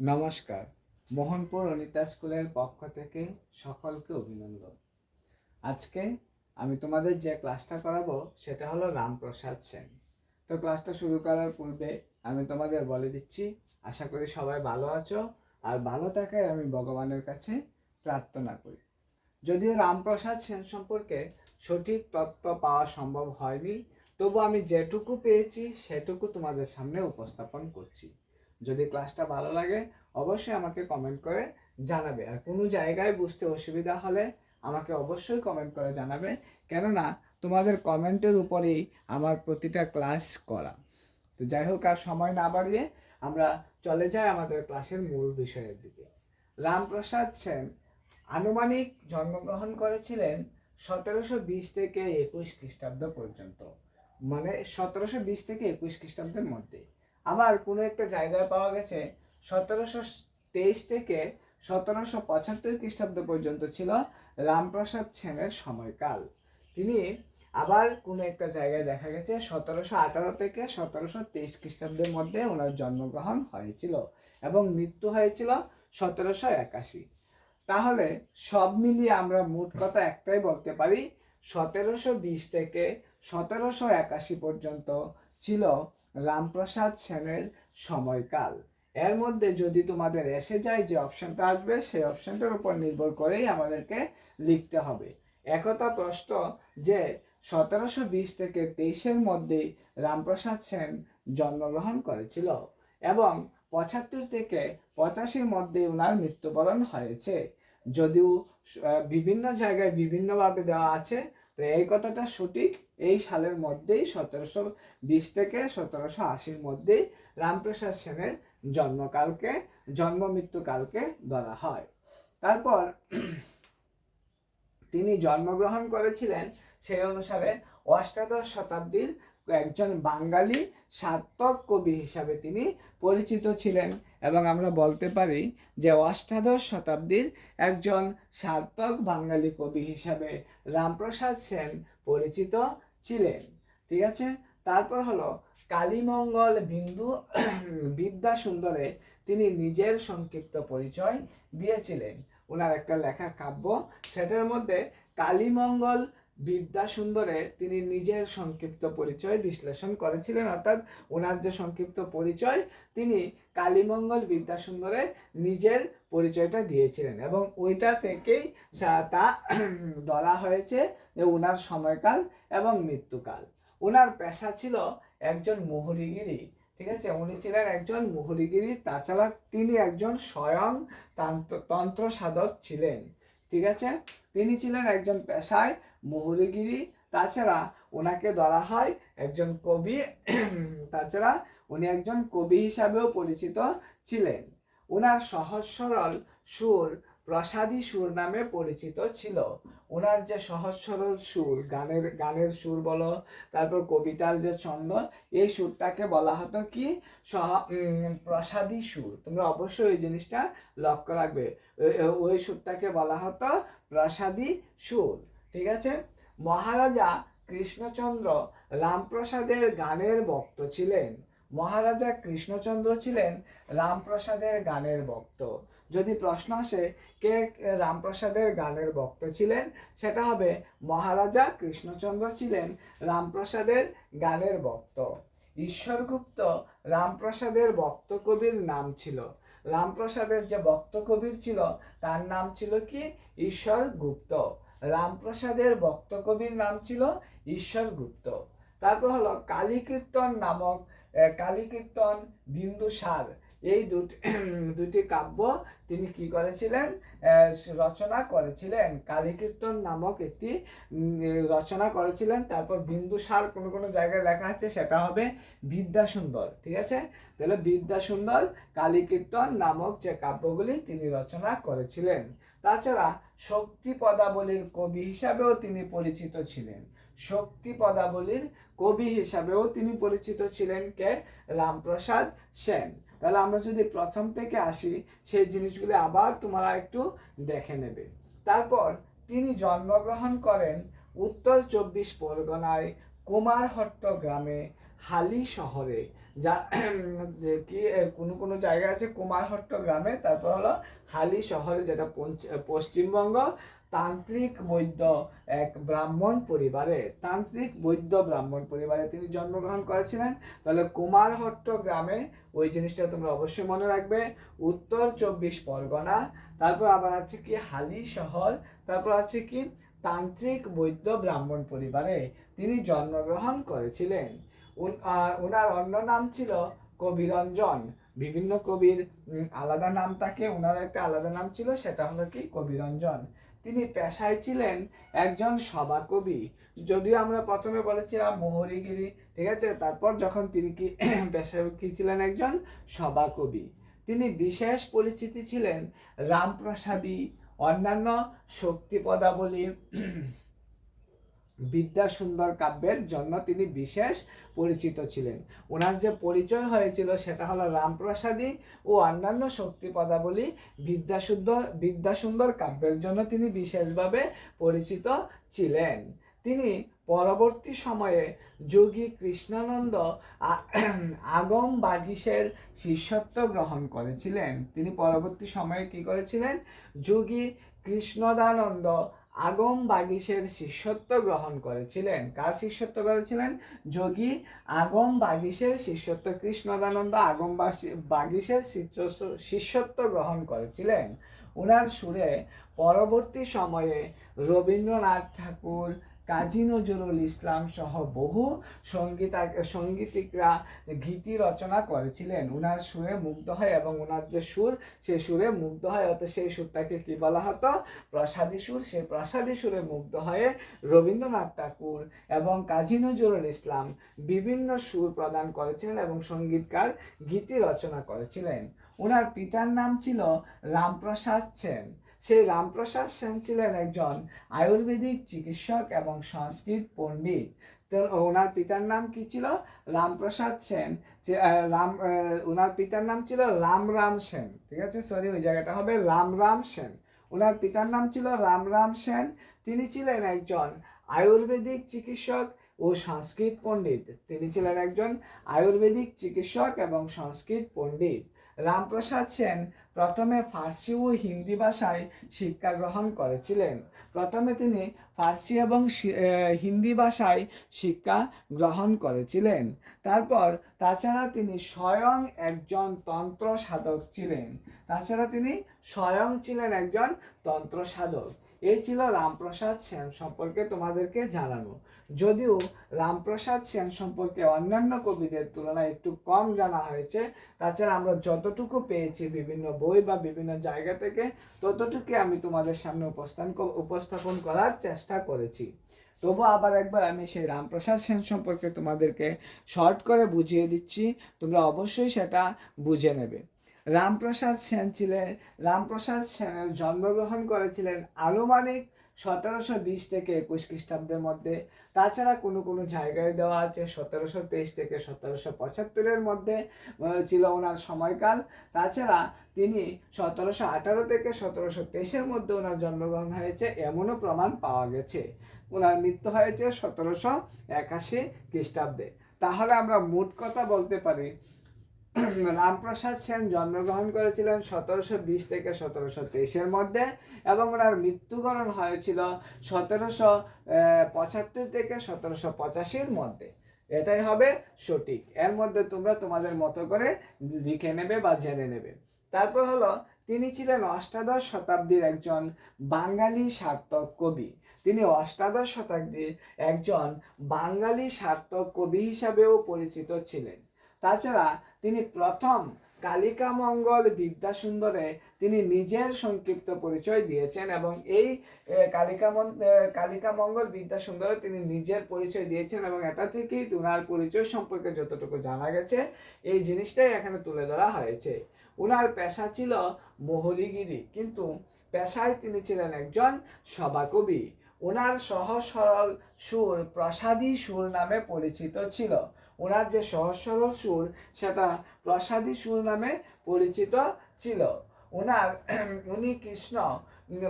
নমস্কার। মোহনপুর অনিতা স্কুলের পক্ষ থেকে সকলকে অভিনন্দন। আজকে আমি তোমাদের যে ক্লাসটা করাবো, সেটা হলো রামপ্রসাদ সেন। তো ক্লাসটা শুরু করার পূর্বে আমি তোমাদের বলে দিচ্ছি, আশা করি সবাই ভালো আছো, আর ভালো থাকায় আমি ভগবানের কাছে প্রার্থনা করি। যদিও রামপ্রসাদ সেন সম্পর্কে সঠিক তথ্য পাওয়া সম্ভব হয়নি, তবু আমি যেটুকু পেয়েছি, সেটুকু তোমাদের সামনে উপস্থাপন করছি। যদি ক্লাসটা ভালো লাগে, অবশ্যই আমাকে কমেন্ট করে জানাবে। আর কোনো জায়গায় বুঝতে অসুবিধা হলে আমাকে অবশ্যই কমেন্ট করে জানাবে। কেননা, তোমাদের কমেন্টের উপরেই আমার প্রতিটা ক্লাস করা। তো যাই হোক, আর সময় না বাড়িয়ে আমরা চলে যাই আমাদের ক্লাসের মূল বিষয়ের দিকে। রামপ্রসাদ সেন আনুমানিক জন্মগ্রহণ করেছিলেন সতেরোশো বিশ থেকে একুশ খ্রিস্টাব্দ পর্যন্ত। মানে সতেরোশো বিশ থেকে একুশ খ্রিস্টাব্দের মধ্যে। আবার কোনো একটা জায়গায় পাওয়া গেছে সতেরোশো তেইশ থেকে সতেরোশো পঁচাত্তর খ্রিস্টাব্দ পর্যন্ত ছিল রামপ্রসাদ সেনের সময়কাল। তিনি আবার কোনো একটা জায়গায় দেখা গেছে সতেরোশো আঠারো থেকে সতেরোশো তেইশ খ্রিস্টাব্দের মধ্যে ওনার জন্মগ্রহণ হয়েছিল এবং মৃত্যু হয়েছিল সতেরোশো একাশি। তাহলে সব মিলিয়ে আমরা মোট কথা একটাই বলতে পারি, সতেরোশো বিশ থেকে সতেরোশো একাশি পর্যন্ত ছিল রামপ্রসাদ সেনের সময়কাল। এর মধ্যে যদি তোমাদের এসে যায় যে অপশনটা আসবে, সেই অপশনটার উপর নির্ভর করেই আমাদেরকে লিখতে হবে। একতা প্রশ্ন যে, সতেরোশো বিশ থেকে তেইশের মধ্যে রামপ্রসাদ সেন জন্মগ্রহণ করেছিল এবং পঁচাত্তর থেকে পঁচাশির মধ্যে ওনার মৃত্যুবরণ হয়েছে। যদিও বিভিন্ন জায়গায় বিভিন্নভাবে দেওয়া আছে তো এই কথাটা সঠিক। এই সালের মধ্যেই সতেরোশো বিশ থেকে সতেরোশো আশির মধ্যেই রামপ্রসাদ সেনের জন্মকালকে, জন্ম মৃত্যুকালকে ধরা হয়। তারপর তিনি জন্মগ্রহণ করেছিলেন সেই অনুসারে অষ্টাদশ শতাব্দীর একজন বাঙালি সার্থক কবি হিসাবে তিনি পরিচিত ছিলেন এবং আমরা বলতে পারি যে অষ্টাদশ শতাব্দীর একজন সার্থক বাঙালি কবি হিসাবে রামপ্রসাদ সেন পরিচিত ছিলেন। ঠিক আছে? তারপর হলো কালীমঙ্গল বিন্দু বিদ্যা সুন্দরে তিনি নিজের সংক্ষিপ্ত পরিচয় দিয়েছিলেন। ওনার একটা লেখা কাব্য, সেটার মধ্যে কালীমঙ্গল বিদ্যা সুন্দরে তিনি নিজের সংক্ষিপ্ত পরিচয় বিশ্লেষণ করেছিলেন। অর্থাৎ ওনার যে সংক্ষিপ্ত পরিচয়, তিনি কালীমঙ্গল বিদ্যা সুন্দরে নিজের পরিচয়টা দিয়েছিলেন এবং ওইটা থেকেই তা ধরা হয়েছে যে ওনার সময়কাল এবং মৃত্যুকাল। ওনার পেশা ছিল একজন মোহরিগিরি, ঠিক আছে? উনি ছিলেন একজন মোহরিগিরি, তাছাড়া তিনি একজন স্বয়ং তান্ত্র সাধক ছিলেন, ঠিক আছে? তিনি ছিলেন একজন পেশায় মোহরিগিরি তাছাড়া ওনাকে ধরা হয় একজন কবি, তাছাড়া উনি একজন কবি হিসাবেও পরিচিত ছিলেন। ওনার সহজ সরল সুর প্রসাদী সুর নামে পরিচিত ছিল। ওনার যে সহজ সরল সুর, গানের গানের সুর বলো, তারপর কবিতার যে ছন্দ, এই সুরটাকে বলা হতো কি? সহ প্রসাদী সুর। তোমরা অবশ্যই এই জিনিসটা লক্ষ্য রাখবে। ওই সুরটাকে বলা হতো প্রসাদী সুর। ঠিক আছে? মহারাজা কৃষ্ণচন্দ্র রামপ্রসাদের গানের ভক্ত ছিলেন। মহারাজা কৃষ্ণচন্দ্র ছিলেন রামপ্রসাদের গানের ভক্ত। যদি প্রশ্ন আসে, কে রামপ্রসাদের গানের ভক্ত ছিলেন? সেটা হবে মহারাজা কৃষ্ণচন্দ্র ছিলেন রামপ্রসাদের গানের ভক্ত। ঈশ্বরগুপ্ত রামপ্রসাদের ভক্ত কবির নাম ছিল। রামপ্রসাদের যে ভক্ত কবির ছিল, তার নাম ছিল কি? ঈশ্বর গুপ্ত রামপ্রসাদের ভক্ত কবির নাম ছিল ঈশ্বর গুপ্ত তারপর হলো কালীকীর্তন নামক কালীকীর্তন বিন্দুসার। এই দুটি দুটি কাব্য তিনি কি করেছিলেন? রচনা করেছিলেন। কালীকীর্তন নামক একটি রচনা করেছিলেন। তারপর বিন্দুসার কোনো কোনো জায়গায় লেখা আছে সেটা হবে বিদ্যাসুন্দর, ঠিক আছে? তাহলে বিদ্যাসুন্দর কালীকীর্তন নামক যে কাব্যগুলি তিনি রচনা করেছিলেন। তাছাড়া শক্তি পদাবলীর কবি হিসাবেও তিনি পরিচিত ছিলেন। শক্তি পদাবলীর কবি হিসাবেও তিনি পরিচিত ছিলেন কে? রামপ্রসাদ সেন। তাহলে আমরা যদি প্রথম থেকে আসি, সেই জিনিসগুলি আবার তোমরা একটু দেখে নেবে। তারপর তিনি জন্মগ্রহণ করেন উত্তর চব্বিশ পরগনায় কুমারহট্ট গ্রামে। হালি শহরে, যা কি কোনো কোনো জায়গা আছে কুমারহট্ট গ্রামে, তারপর হলো হালি শহরে যেটা পশ্চিমবঙ্গ, তান্ত্রিক বৈদ্য এক ব্রাহ্মণ পরিবারে, তান্ত্রিক বৈদ্য ব্রাহ্মণ পরিবারে তিনি জন্মগ্রহণ করেছিলেন। তাহলে কুমারহট্ট গ্রামে ওই জিনিসটা তোমরা অবশ্যই মনে রাখবে। উত্তর চব্বিশ পরগনা, তারপর আবার আছে কি হালি শহর, তারপর আছে কি তান্ত্রিক বৈদ্য ব্রাহ্মণ পরিবারে তিনি জন্মগ্রহণ করেছিলেন। ওনার অন্য নাম ছিল কবিরঞ্জন। বিভিন্ন কবির আলাদা নাম থাকে ওনার একটা আলাদা নাম ছিল, সেটা হলো কি? কবিরঞ্জন। তিনি পেশায় ছিলেন একজন সভাকবি যদিও আমরা প্রথমে বলেছিলাম মোহরিগিরি, ঠিক আছে? তারপর যখন তিনি কি, পেশায় কি ছিলেন একজন? সভাকবি তিনি বিশেষ পরিচিতি ছিলেন রামপ্রসাদী, অন্যান্য শক্তি পদাবলী বিদ্যা সুন্দর কাব্যের জন্য তিনি বিশেষ পরিচিত ছিলেন। ওনার যে পরিচয় হয়েছিল সেটা হলো রামপ্রসাদী ও অন্যান্য শক্তি পদাবলী বিদ্যাশুদ্ধ বিদ্যাসুন্দর কাব্যের জন্য তিনি বিশেষভাবে পরিচিত ছিলেন। তিনি পরবর্তী সময়ে যোগী কৃষ্ণানন্দ আগম বাগিসের শিষ্যত্ব গ্রহণ করেছিলেন। তিনি পরবর্তী সময়ে কি করেছিলেন? যোগী কৃষ্ণদানন্দ আগম বাগিসের শিষ্যত্ব গ্রহণ করেছিলেন। কার শিষ্যত্ব করেছিলেন? যোগী আগম বাগিসের শিষ্যত্ব, কৃষ্ণদানন্দ আগম বাগিসের শিষ্য- শিষ্যত্ব গ্রহণ করেছিলেন। ওনার সুরে পরবর্তী সময়ে রবীন্দ্রনাথ ঠাকুর কাজী নজরুল ইসলাম সহ বহু সঙ্গীতা, সঙ্গীতিকরা গীতি রচনা করেছিলেন। ওনার সুরে মুগ্ধ হয় এবং ওনার যে সুর সেই সুরে মুগ্ধ হয়। অর্থাৎ সেই সুরটাকে কী বলা হতো? প্রসাদী সুর। সেই প্রসাদী সুরে মুগ্ধ হয়ে রবীন্দ্রনাথ ঠাকুর এবং কাজী নজরুল ইসলাম বিভিন্ন সুর প্রদান করেছিলেন এবং সঙ্গীতকার গীতি রচনা করেছিলেন। ওনার পিতার নাম ছিল রামপ্রসাদ সেন। সেই রামপ্রসাদ সেন ছিলেন একজন আয়ুর্বেদিক চিকিৎসক এবং সংস্কৃত পণ্ডিত। তো ওনার পিতার নাম কি ছিল? রামপ্রসাদ সেন। রাম ওনার পিতার নাম ছিল রাম রাম সেন। ঠিক আছে? সরি ওই জায়গাটা হবে রাম রাম সেন। ওনার পিতার নাম ছিল রাম রাম সেন। তিনি ছিলেন একজন আয়ুর্বেদিক চিকিৎসক ও সংস্কৃত পণ্ডিত। তিনি ছিলেন একজন আয়ুর্বেদিক চিকিৎসক এবং সংস্কৃত পণ্ডিত। রামপ্রসাদ সেন প্রথমে ফার্সি ও হিন্দি ভাষায় শিক্ষা গ্রহণ করেছিলেন। প্রথমে তিনি ফার্সি এবং হিন্দি ভাষায় শিক্ষা গ্রহণ করেছিলেন। তারপর তাছাড়া তিনি স্বয়ং একজন তন্ত্র সাধক ছিলেন। তাছাড়া তিনি স্বয়ং ছিলেন একজন তন্ত্র সাধক এই ছিল রামপ্রসাদ সেন সম্পর্কে তোমাদেরকে জানানো। যদিও রামপ্রসাদ সেন সম্পর্কে অন্যান্য কবিদের তুলনায় একটু কম জানা হয়েছে, তাছাড়া আমরা যতটুকু পেয়েছি বিভিন্ন বই বা বিভিন্ন জায়গা থেকে, ততটুকু আমি তোমাদের সামনে উপস্থান উপস্থাপন করার চেষ্টা করেছি। তবু আবার একবার আমি সেই রামপ্রসাদ সেন সম্পর্কে তোমাদেরকে শর্ট করে বুঝিয়ে দিচ্ছি, তোমরা অবশ্যই সেটা বুঝে নেবে। রামপ্রসাদ সেন ছিলেন রামপ্রসাদ সেনের জন্মগ্রহণ করেছিলেন আনুমানিক সতেরোশো বিশ থেকে একুশ খ্রিস্টাব্দের মধ্যে। তাছাড়া কোনো কোনো জায়গায় দেওয়া আছে সতেরোশো তেইশ থেকে সতেরোশো পঁচাত্তরের মধ্যে ছিল ওনার সময়কাল। তাছাড়া তিনি সতেরোশো আঠারো থেকে সতেরোশো তেইশের মধ্যে ওনার জন্মগ্রহণ হয়েছে, এমনও প্রমাণ পাওয়া গেছে। ওনার মৃত্যু হয়েছে সতেরোশো একাশি খ্রিস্টাব্দে। তাহলে আমরা মোট কথা বলতে পারি, রামপ্রসাদ সেন জন্মগ্রহণ করেছিলেন সতেরোশো বিশ থেকে সতেরোশো তেইশের মধ্যে। এবং ওনার মৃত্যুবরণ হয়েছিল সতেরোশো পঁচাত্তর থেকে সতেরোশো পঁচাশির মধ্যে। এটাই হবে সঠিক। এর মধ্যে তোমরা তোমাদের মতো করে লিখে নেবে বা জেনে নেবে। তারপর হলো, তিনি ছিলেন অষ্টাদশ শতাব্দীর একজন বাঙালি সার্থক কবি। তিনি অষ্টাদশ শতাব্দীর একজন বাঙালি সার্থক কবি হিসাবেও পরিচিত ছিলেন। তাছাড়া তিনি প্রথম কালিকা মঙ্গল বিদ্যাসুন্দরে তিনি নিজের সংক্ষিপ্ত পরিচয় দিয়েছেন এবং এই কালিকা মঙ্গল বিদ্যাসুন্দরে তিনি নিজের পরিচয় দিয়েছেন এবং এটা থেকেই ওনার পরিচয় সম্পর্কে যতটুকু জানা গেছে, এই জিনিসটাই এখানে তুলে ধরা হয়েছে। ওনার পেশা ছিল মোহরিগিরি কিন্তু পেশায় তিনি ছিলেন একজন সভাকবি। ওনার সহজ সরল সুর প্রসাদী সুর নামে পরিচিত ছিল। ওনার যে সহজ সরল সুর, সেটা প্রসাদী সুর নামে পরিচিত ছিল। ওনার, উনি কৃষ্ণ,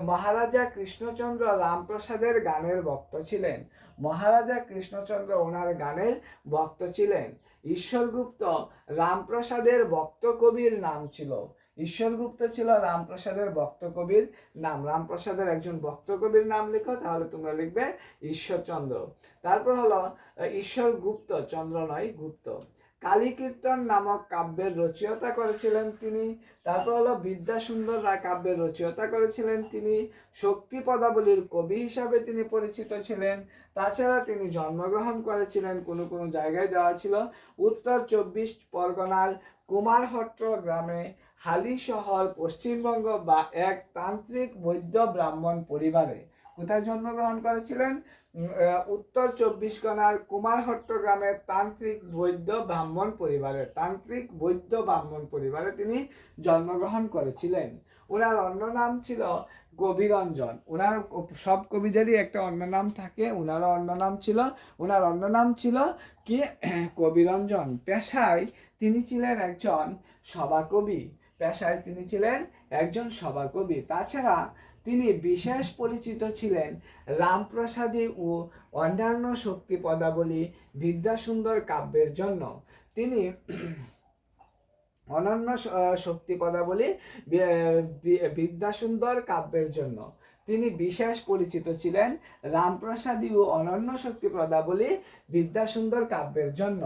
মহারাজা কৃষ্ণচন্দ্র রামপ্রসাদের গানের ভক্ত ছিলেন। মহারাজা কৃষ্ণচন্দ্র ওনার গানের ভক্ত ছিলেন। ঈশ্বরগুপ্ত রামপ্রসাদের ভক্ত কবির নাম ছিল। ঈশ্বরগুপ্ত ছিল, রামপ্রসাদের ভক্ত কবির নাম। রামপ্রসাদের একজন ভক্ত কবির নাম লেখো, তাহলে তোমরা লিখবে ঈশ্বরচন্দ্র তারপর হলো ঈশ্বরগুপ্ত চন্দ্র নয়, গুপ্ত। কালী কীর্তন নামক কাব্যের রচয়িতা করেছিলেন তিনি। তারপর হলো, বিদ্যাসুন্দর রায় কাব্যের রচয়িতা করেছিলেন তিনি। শক্তি পদাবলীর কবি হিসাবে তিনি পরিচিত ছিলেন। তাছাড়া তিনি জন্মগ্রহণ করেছিলেন, কোনো কোনো জায়গায় দেওয়া ছিল। উত্তর চব্বিশ পরগনার কুমারহট্ট গ্রামে। হালি শহর, পশ্চিমবঙ্গ বা এক তান্ত্রিক বৈদ্য ব্রাহ্মণ পরিবারে। কোথায় জন্মগ্রহণ করেছিলেন? উত্তর চব্বিশ গনার কুমারহট্ট গ্রামের তান্ত্রিক বৈদ্য ব্রাহ্মণ পরিবারে। তান্ত্রিক বৈদ্য ব্রাহ্মণ পরিবারে তিনি জন্মগ্রহণ করেছিলেন। ওনার অন্য নাম ছিল কবিরঞ্জন ওনার সব কবিদেরই একটা অন্য নাম থাকে ওনারও অন্য নাম ছিল। ওনার অন্য নাম ছিল কি? কবিরঞ্জন পেশায় তিনি ছিলেন একজন সভাকবি। পেশায় তিনি ছিলেন একজন সভাকবি। তাছাড়া তিনি বিশেষ পরিচিত ছিলেন রামপ্রসাদী ও অন্যান্য শক্তি পদাবলী বিদ্যাসুন্দর কাব্যের জন্য। তিনি অনন্য শক্তি পদাবলী বিদ্যাসুন্দর কাব্যের জন্য। তিনি বিশেষ পরিচিত ছিলেন রামপ্রসাদী ও অনন্য শক্তি পদাবলী বিদ্যাসুন্দর কাব্যের জন্য।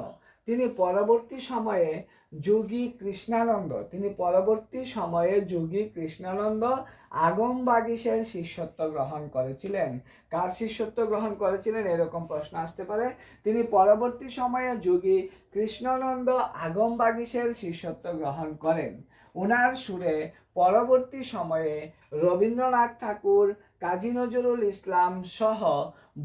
তিনি পরবর্তী সময়ে যোগী কৃষ্ণানন্দ। তিনি পরবর্তী সময়ে যোগী কৃষ্ণানন্দ আগম বাগিসের শিষ্যত্ব গ্রহণ করেছিলেন। কার শিষ্যত্ব গ্রহণ করেছিলেন? এরকম প্রশ্ন আসতে পারে। তিনি পরবর্তী সময়ে যোগী কৃষ্ণানন্দ আগম বাগিসের শিষ্যত্ব গ্রহণ করেন। ওনার সুরে পরবর্তী সময়ে রবীন্দ্রনাথ ঠাকুর, কাজী নজরুল ইসলাম সহ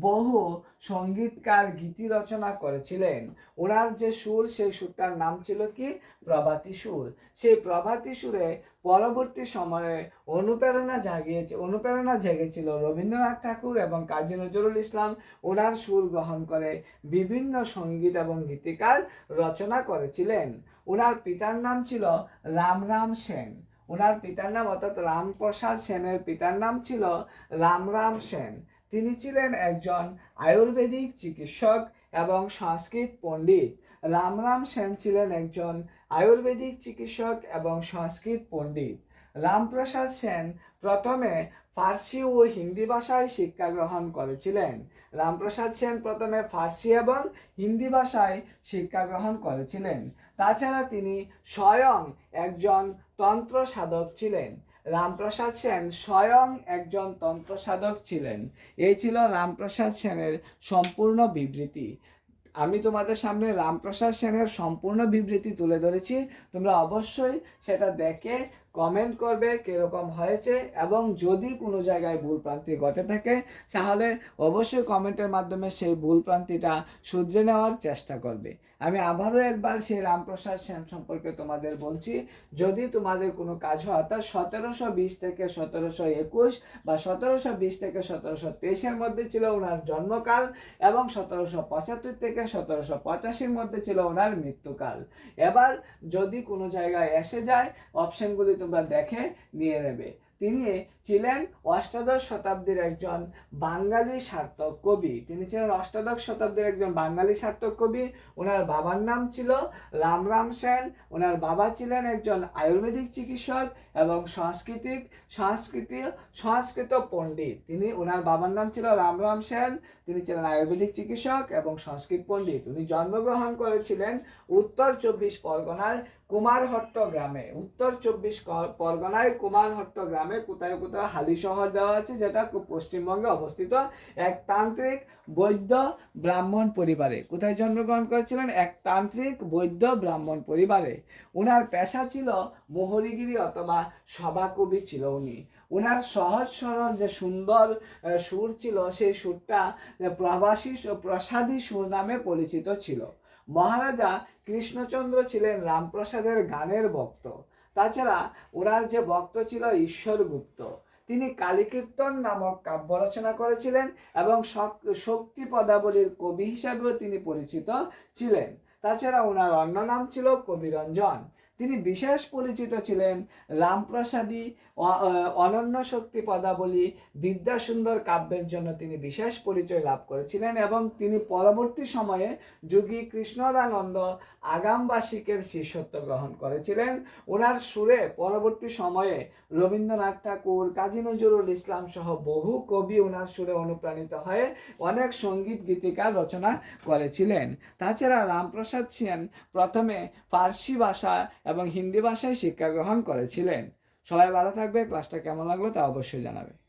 বহু সঙ্গীতকার গীতি রচনা করেছিলেন। ওনার যে সুর, সেই সুরটার নাম ছিল কি? প্রভাতী সুর। সেই প্রভাতী সুরে পরবর্তী সময়ে অনুপ্রেরণা জাগিয়েছে, অনুপ্রেরণা জেগেছিল রবীন্দ্রনাথ ঠাকুর এবং কাজী নজরুল ইসলাম। ওনার সুর গ্রহণ করে বিভিন্ন সংগীত এবং গীতিকার রচনা করেছিলেন। ওনার পিতার নাম ছিল রাম রাম সেন। ওনার পিতার নাম অর্থাৎ রামপ্রসাদ সেনের পিতার নাম ছিল রাম রাম সেন। তিনি ছিলেন একজন আয়ুর্বেদিক চিকিৎসক এবং সংস্কৃত পণ্ডিত। রাম রাম সেন ছিলেন একজন আয়ুর্বেদিক চিকিৎসক এবং সংস্কৃত পণ্ডিত। রামপ্রসাদ সেন প্রথমে ফার্সি ও হিন্দি ভাষায় শিক্ষা গ্রহণ করেছিলেন। রামপ্রসাদ সেন প্রথমে ফার্সি এবং হিন্দি ভাষায় শিক্ষা গ্রহণ করেছিলেন। তাছাড়া তিনি স্বয়ং একজন তন্ত্র সাধক ছিলেন। রামপ্রসাদ সেন স্বয়ং একজন তন্ত্র সাধক ছিলেন। এই ছিল রামপ্রসাদ সেনের সম্পূর্ণ বিবৃতি। আমি তোমাদের সামনে রামপ্রসাদ সেনের সম্পূর্ণ বিবৃতি তুলে ধরেছি। তোমরা অবশ্যই সেটা দেখে কমেন্ট করবে কীরকম হয়েছে এবং যদি কোনো জায়গায় ভুল প্রান্তি ঘটে থাকে, তাহলে অবশ্যই কমেন্টের মাধ্যমে সেই ভুল প্রান্তিটা শুধরে নেওয়ার চেষ্টা করবে। আমি আবারও একবার সেই রামপ্রসাদ সেন সম্পর্কে তোমাদের বলছি, যদি তোমাদের কোনো কাজ হয়, অর্থাৎ সতেরোশো বিশ থেকে সতেরোশো একুশ বা সতেরোশো বিশ থেকে সতেরোশো তেইশের মধ্যে ছিল ওনার জন্মকাল এবং সতেরোশো পঁচাত্তর থেকে সতেরোশো পঁচাশির মধ্যে ছিল ওনার মৃত্যুকাল। এবার যদি কোনো জায়গায় এসে যায় অপশনগুলি তোমরা দেখে নিয়ে নেবে। তিনি ছিলেন অষ্টাদশ শতাব্দীর একজন বাঙালি সার্থক কবি। তিনি ছিলেন অষ্টাদশ শতাব্দীর একজন বাঙালি সার্থক কবি। ওনার বাবার নাম ছিল রামরাম সেন। ওনার বাবা ছিলেন একজন আয়ুর্বেদিক চিকিৎসক এবং সাংস্কৃতিক সাংস্কৃতিক সংস্কৃত পণ্ডিত। তিনি ওনার বাবার নাম ছিল রামরাম সেন, তিনি ছিলেন আয়ুর্বেদিক চিকিৎসক এবং সংস্কৃত পণ্ডিত। উনি জন্মগ্রহণ করেছিলেন উত্তর চব্বিশ পরগনার কুমারহট্ট গ্রামে। উত্তর চব্বিশ পরগনায় কুমারহট্ট গ্রামে কোথায় কোথায় হালি শহর দেওয়া আছে যেটা পশ্চিমবঙ্গে অবস্থিত এক তান্ত্রিক বৈদ্য ব্রাহ্মণ পরিবারে। কোথায় জন্মগ্রহণ করেছিলেন? এক তান্ত্রিক বৈদ্য ব্রাহ্মণ পরিবারে। ওনার পেশা ছিল মোহরিগিরি অথবা সভাকবি ছিল উনি। ওনার সহজ সরল যে সুন্দর সুর ছিল, সেই সুরটা প্রবাসী প্রসাদী সুর নামে পরিচিত ছিল। মহারাজা কৃষ্ণচন্দ্র ছিলেন রামপ্রসাদের গানের ভক্ত। তাছাড়া ওনার যে ভক্ত ছিল ঈশ্বরগুপ্ত। তিনি কালীকীর্তন নামক কাব্য রচনা করেছিলেন এবং শক্তি পদাবলীর কবি হিসাবেও তিনি পরিচিত ছিলেন। তাছাড়া ওনার অন্য নাম ছিল কবিরঞ্জন। তিনি বিশেষ পরিচিত ছিলেন রামপ্রসাদী অনন্য শক্তি পদাবলী, বিদ্যাসুন্দর কাব্যের জন্য তিনি বিশেষ পরিচয় লাভ করেছিলেন এবং তিনি পরবর্তী সময়ে যোগী কৃষ্ণদানন্দ আগামবাসিকের শিষ্যত্ব গ্রহণ করেছিলেন। ওনার সুরে পরবর্তী সময়ে রবীন্দ্রনাথ ঠাকুর, কাজী নজরুল ইসলাম সহ বহু কবি ওনার সুরে অনুপ্রাণিত হয়ে অনেক সংগীত গীতিকা রচনা করেছিলেন। তাছাড়া রামপ্রসাদ সেন প্রথমে ফার্সি ভাষা এবং হিন্দি ভাষায় শিক্ষা গ্রহণ করেছিলেন। সবাই ভালো থাকবে ক্লাসটা কেমন লাগল তা অবশ্যই জানাবে।